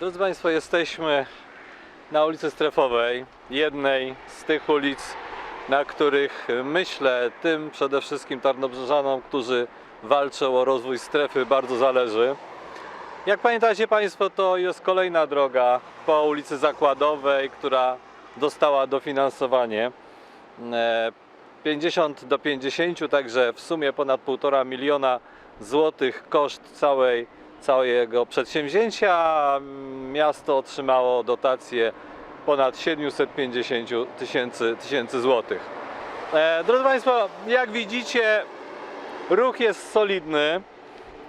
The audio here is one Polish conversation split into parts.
Drodzy Państwo, jesteśmy na ulicy Strefowej, jednej z tych ulic, na których myślę tym przede wszystkim tarnobrzeżanom, którzy walczą o rozwój strefy, bardzo zależy. Jak pamiętacie Państwo, to jest kolejna droga po ulicy Zakładowej, która dostała dofinansowanie. E, 50 do 50, także w sumie ponad 1,5 miliona złotych koszt całej, całego przedsięwzięcia. Miasto otrzymało dotację ponad 750 tysięcy, tysięcy złotych. E, drodzy Państwo, jak widzicie, ruch jest solidny.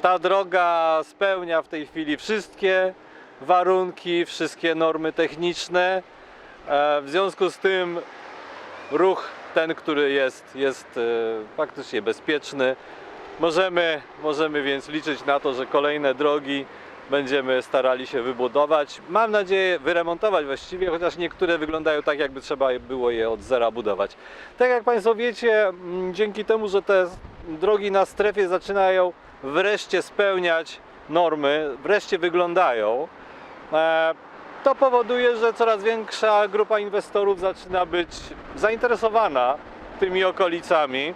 Ta droga spełnia w tej chwili wszystkie warunki, wszystkie normy techniczne. E, w związku z tym ruch ten, który jest, jest e, faktycznie bezpieczny. Możemy, możemy więc liczyć na to, że kolejne drogi będziemy starali się wybudować. Mam nadzieję wyremontować właściwie, chociaż niektóre wyglądają tak, jakby trzeba było je od zera budować. Tak jak Państwo wiecie, mm, dzięki temu, że te drogi na strefie zaczynają wreszcie spełniać normy, wreszcie wyglądają, e, to powoduje, że coraz większa grupa inwestorów zaczyna być zainteresowana tymi okolicami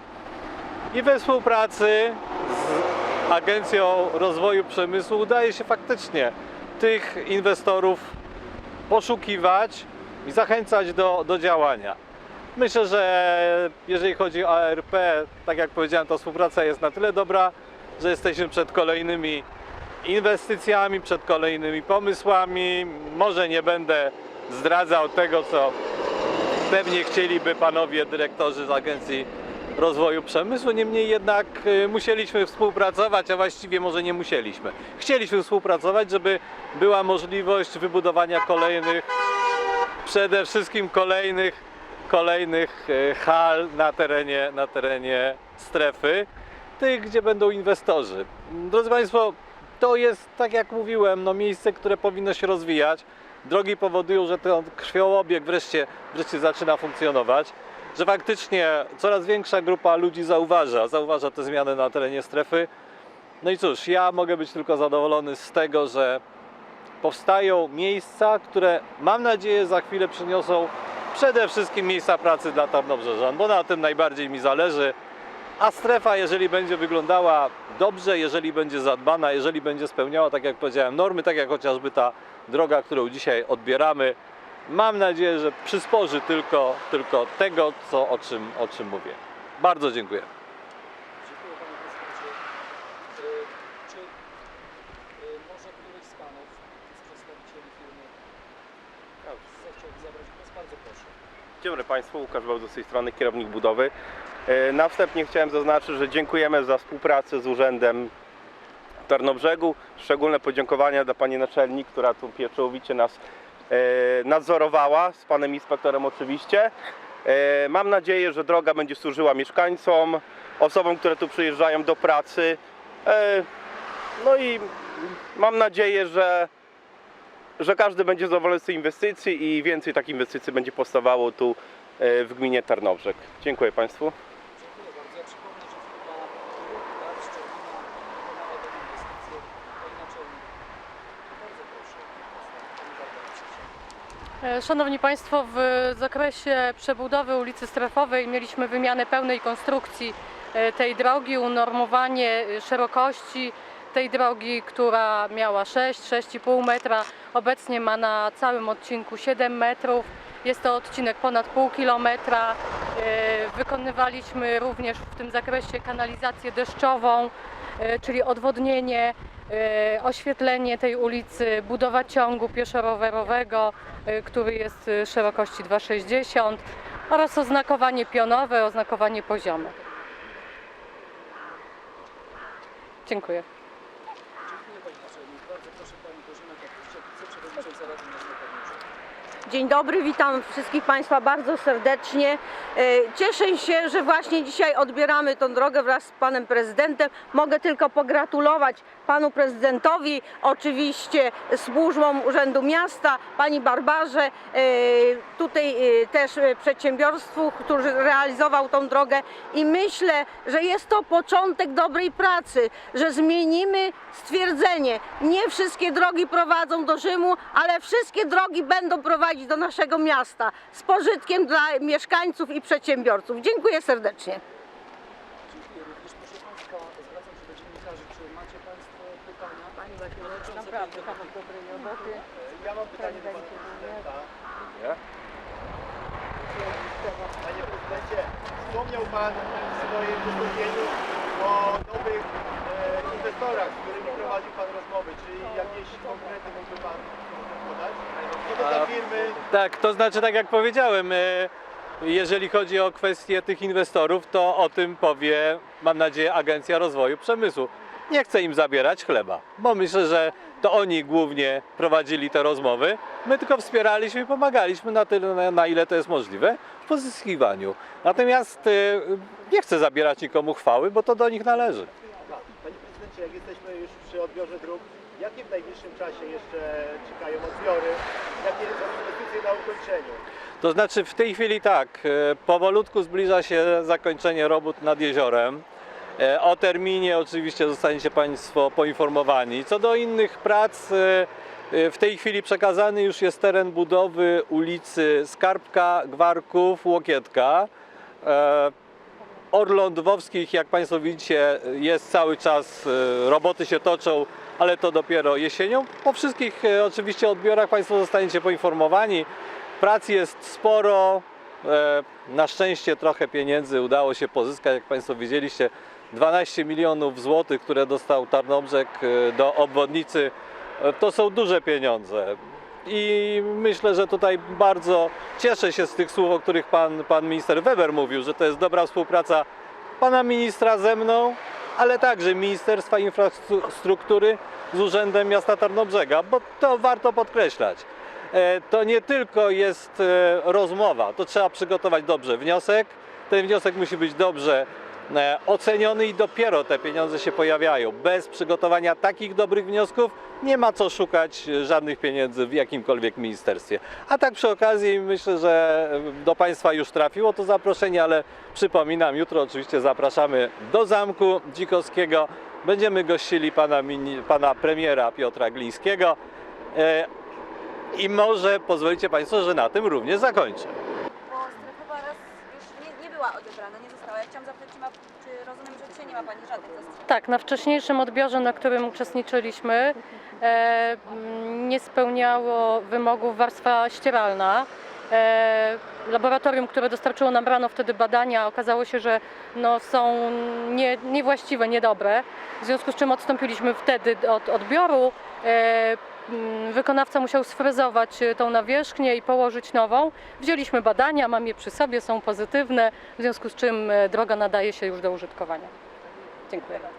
i we współpracy z Agencją Rozwoju Przemysłu udaje się faktycznie tych inwestorów poszukiwać i zachęcać do, do działania. Myślę, że jeżeli chodzi o ARP, tak jak powiedziałem, ta współpraca jest na tyle dobra, że jesteśmy przed kolejnymi inwestycjami, przed kolejnymi pomysłami. Może nie będę zdradzał tego, co pewnie chcieliby panowie dyrektorzy z Agencji Rozwoju Przemysłu, niemniej jednak y, musieliśmy współpracować, a właściwie może nie musieliśmy. Chcieliśmy współpracować, żeby była możliwość wybudowania kolejnych, przede wszystkim kolejnych, kolejnych y, hal na terenie, na terenie strefy, tych, gdzie będą inwestorzy. Drodzy Państwo, to jest, tak jak mówiłem, no miejsce, które powinno się rozwijać. Drogi powodują, że ten krwiołobieg wreszcie, wreszcie zaczyna funkcjonować, że faktycznie coraz większa grupa ludzi zauważa, zauważa te zmiany na terenie strefy. No i cóż, ja mogę być tylko zadowolony z tego, że powstają miejsca, które mam nadzieję za chwilę przyniosą przede wszystkim miejsca pracy dla Tarnobrzeżan, bo na tym najbardziej mi zależy. A strefa, jeżeli będzie wyglądała dobrze, jeżeli będzie zadbana, jeżeli będzie spełniała, tak jak powiedziałem, normy, tak jak chociażby ta droga, którą dzisiaj odbieramy, mam nadzieję, że przysporzy tylko, tylko tego, co, o, czym, o czym mówię. Bardzo dziękuję. Dziękuję Panie Prezydencie. Y, Czy y, może któryś z Panów, z przedstawicieli firmy zechciałby zabrać głos? Bardzo proszę. Dzień dobry Państwu, Łukasz Wałdu z tej strony, kierownik budowy. E, Na wstępie chciałem zaznaczyć, że dziękujemy za współpracę z Urzędem Tarnobrzegu. Szczególne podziękowania dla Pani Naczelnik, która tu pieczołowicie nas nadzorowała, z Panem Inspektorem oczywiście. E, Mam nadzieję, że droga będzie służyła mieszkańcom, osobom, które tu przyjeżdżają do pracy. E, No i mam nadzieję, że że każdy będzie zadowolony z tej inwestycji i więcej takich inwestycji będzie powstawało tu e, w gminie Tarnobrzeg. Dziękuję Państwu. Dziękuję bardzo. Ja przypomnę, że firma Ruch Tarcz Szczecina wykonała tę inwestycję. Pani Naczelnik. Bardzo proszę. Pani Barbara Krzysiek. E, Szanowni Państwo, w zakresie przebudowy ulicy Strefowej mieliśmy wymianę pełnej konstrukcji e, tej drogi, unormowanie e, szerokości tej drogi, która miała 6, 6,5 metra, obecnie ma na całym odcinku 7 metrów. Jest to odcinek ponad pół kilometra. E, Wykonywaliśmy również w tym zakresie kanalizację deszczową, e, czyli odwodnienie, e, oświetlenie tej ulicy, budowa ciągu pieszo-rowerowego, e, który jest e, szerokości 2,60 oraz oznakowanie pionowe, oznakowanie poziome. Dziękuję. Dziękuję Pani Naczelnik. Bardzo proszę Pani Bożena Kapuściak, wiceprzewodnicząca Rady Miasta Tarnobrzeg. Dzień dobry, witam wszystkich Państwa bardzo serdecznie. E, Cieszę się, że właśnie dzisiaj odbieramy tą drogę wraz z Panem Prezydentem. Mogę tylko pogratulować Panu Prezydentowi, oczywiście służbom Urzędu Miasta, Pani Barbarze, e, tutaj e, też przedsiębiorstwu, który realizował tą drogę i myślę, że jest to początek dobrej pracy, że zmienimy stwierdzenie. Nie wszystkie drogi prowadzą do Rzymu, ale wszystkie drogi będą prowadzić do naszego miasta z pożytkiem dla mieszkańców i przedsiębiorców. Dziękuję serdecznie. Dziękuję również. Proszę Państwa, zwracam się do dziennikarzy. Czy macie Państwo pytania? Pani Naprawdę, kawał dobrej roboty. Ja mam pytanie do pana prezydenta. Panie prezydencie, wspomniał pan w swoim wystąpieniu o nowych inwestorach, z którymi prowadził pan rozmowy. Czy jakieś konkrety mógłby pan podać? Co to za firmy? Tak, to znaczy tak jak powiedziałem, e, jeżeli chodzi o kwestię tych inwestorów, to o tym powie, mam nadzieję, Agencja Rozwoju Przemysłu. Nie chcę im zabierać chleba, bo myślę, że to oni głównie prowadzili te rozmowy. My tylko wspieraliśmy i pomagaliśmy na tyle, na- na ile to jest możliwe w pozyskiwaniu. Natomiast e, nie chcę zabierać nikomu chwały, bo to do nich należy. Prezydencie, jak jesteśmy już przy odbiorze dróg, jakie w najbliższym czasie jeszcze czekają odbiory? Jakie są inwestycje na ukończeniu? To znaczy w tej chwili tak, e, powolutku zbliża się zakończenie robót nad jeziorem. E, O terminie oczywiście zostaniecie Państwo poinformowani. Co do innych prac, e, w tej chwili przekazany już jest teren budowy ulicy Skarbka, Gwarków, Łokietka. Orląt Lwowskich, jak Państwo widzicie, jest cały czas, e, roboty się toczą, ale to dopiero jesienią. Po wszystkich e, oczywiście odbiorach Państwo zostaniecie poinformowani. Prac jest sporo. E, Na szczęście trochę pieniędzy udało się pozyskać, jak Państwo widzieliście, 12 milionów złotych, które dostał Tarnobrzeg do obwodnicy. To są duże pieniądze. I myślę, że tutaj bardzo cieszę się z tych słów, o których pan, pan minister Weber mówił, że to jest dobra współpraca pana ministra ze mną, ale także Ministerstwa Infrastruktury z Urzędem Miasta Tarnobrzega, bo to warto podkreślać. E, To nie tylko jest e, rozmowa, to trzeba przygotować dobrze wniosek. Ten wniosek musi być dobrze oceniony i dopiero te pieniądze się pojawiają. Bez przygotowania takich dobrych wniosków nie ma co szukać e, żadnych pieniędzy w jakimkolwiek ministerstwie. A tak przy okazji myślę, że e, do Państwa już trafiło to zaproszenie, ale przypominam, jutro oczywiście zapraszamy do Zamku Dzikowskiego. Będziemy gościli pana, pana premiera Piotra Glińskiego. E, I może pozwolicie Państwo, że na tym również zakończę. Bo strefowa raz już nie, nie była odebrana, nie chciałam zapytać, czy, ma, czy rozumiem, że dzisiaj nie ma Pani żadnych zastrzeżeń? Tak, na wcześniejszym odbiorze, na którym uczestniczyliśmy, e, nie spełniało wymogów warstwa ścieralna. E, laboratorium, które dostarczyło nam rano wtedy badania, okazało się, że no, są nie, niewłaściwe, niedobre. W związku z czym odstąpiliśmy wtedy od odbioru. E, Wykonawca musiał sfrezować e, tą nawierzchnię i położyć nową. Wzięliśmy badania, mam je przy sobie, są pozytywne, w związku z czym e, droga nadaje się już do użytkowania. Dziękuję.